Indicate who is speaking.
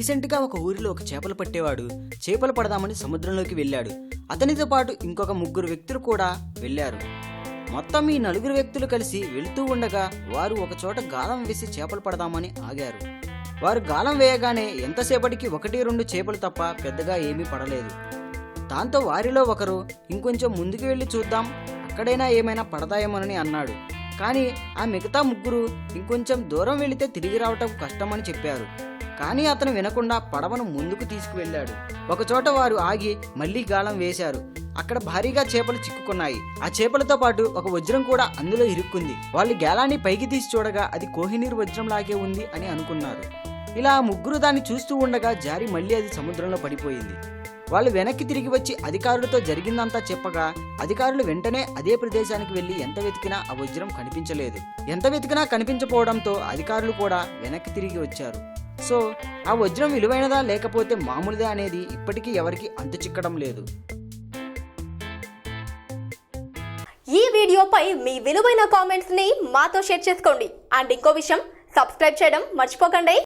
Speaker 1: రీసెంట్గా ఒక ఊరిలో ఒక చేపలు పట్టేవాడు. చేపలు పడదామని సముద్రంలోకి వెళ్ళాడు. అతనితో పాటు ఇంకొక ముగ్గురు వ్యక్తులు కూడా వెళ్ళారు. మొత్తం ఈ నలుగురు వ్యక్తులు కలిసి వెళుతూ ఉండగా వారు ఒకచోట గాలం వేసి చేపలు పడదామని ఆగారు. వారు గాలం వేయగానే ఎంతసేపటికి ఒకటి రెండు చేపలు తప్ప పెద్దగా ఏమీ పడలేదు. దాంతో వారిలో ఒకరు ఇంకొంచెం ముందుకు వెళ్ళి చూద్దాం అక్కడైనా ఏమైనా పడతాయేమోనని అన్నాడు. కానీ ఆ మిగతా ముగ్గురు ఇంకొంచెం దూరం వెళితే తిరిగి రావటం కష్టమని చెప్పారు. కానీ అతను వినకుండా పడవను ముందుకు తీసుకువెళ్ళాడు. ఒకచోట వారు ఆగి మళ్ళీ గాలం వేశారు. అక్కడ భారీగా చేపలు చిక్కుకున్నాయి. ఆ చేపలతో పాటు ఒక వజ్రం కూడా అందులో ఇరుక్కుంది. వాళ్ళు గేలాన్ని పైకి తీసి చూడగా అది కోహినీర్ వజ్రం లాగే ఉంది అని అనుకున్నారు. ఇలా ముగ్గురు దాన్ని చూస్తూ ఉండగా జారి మళ్ళీ అది సముద్రంలో పడిపోయింది. వాళ్ళు వెనక్కి తిరిగి వచ్చి అధికారులతో జరిగిందంతా చెప్పగా అధికారులు వెంటనే అదే ప్రదేశానికి వెళ్ళి ఎంత వెతికినా ఆ వజ్రం కనిపించలేదు. ఎంత వెతికినా కనిపించకపోవడంతో అధికారులు కూడా వెనక్కి తిరిగి వచ్చారు. సో ఆ వజ్రం విలువైనదా లేకపోతే మామూలుదా అనేది ఇప్పటికీ ఎవరికి అంతు చిక్కడం లేదు.
Speaker 2: ఈ వీడియోపై మీ విలువైన కామెంట్స్ని మాతో షేర్ చేసుకోండి. అండ్ ఇంకో విషయం సబ్స్క్రైబ్ చేయడం మర్చిపోకండి.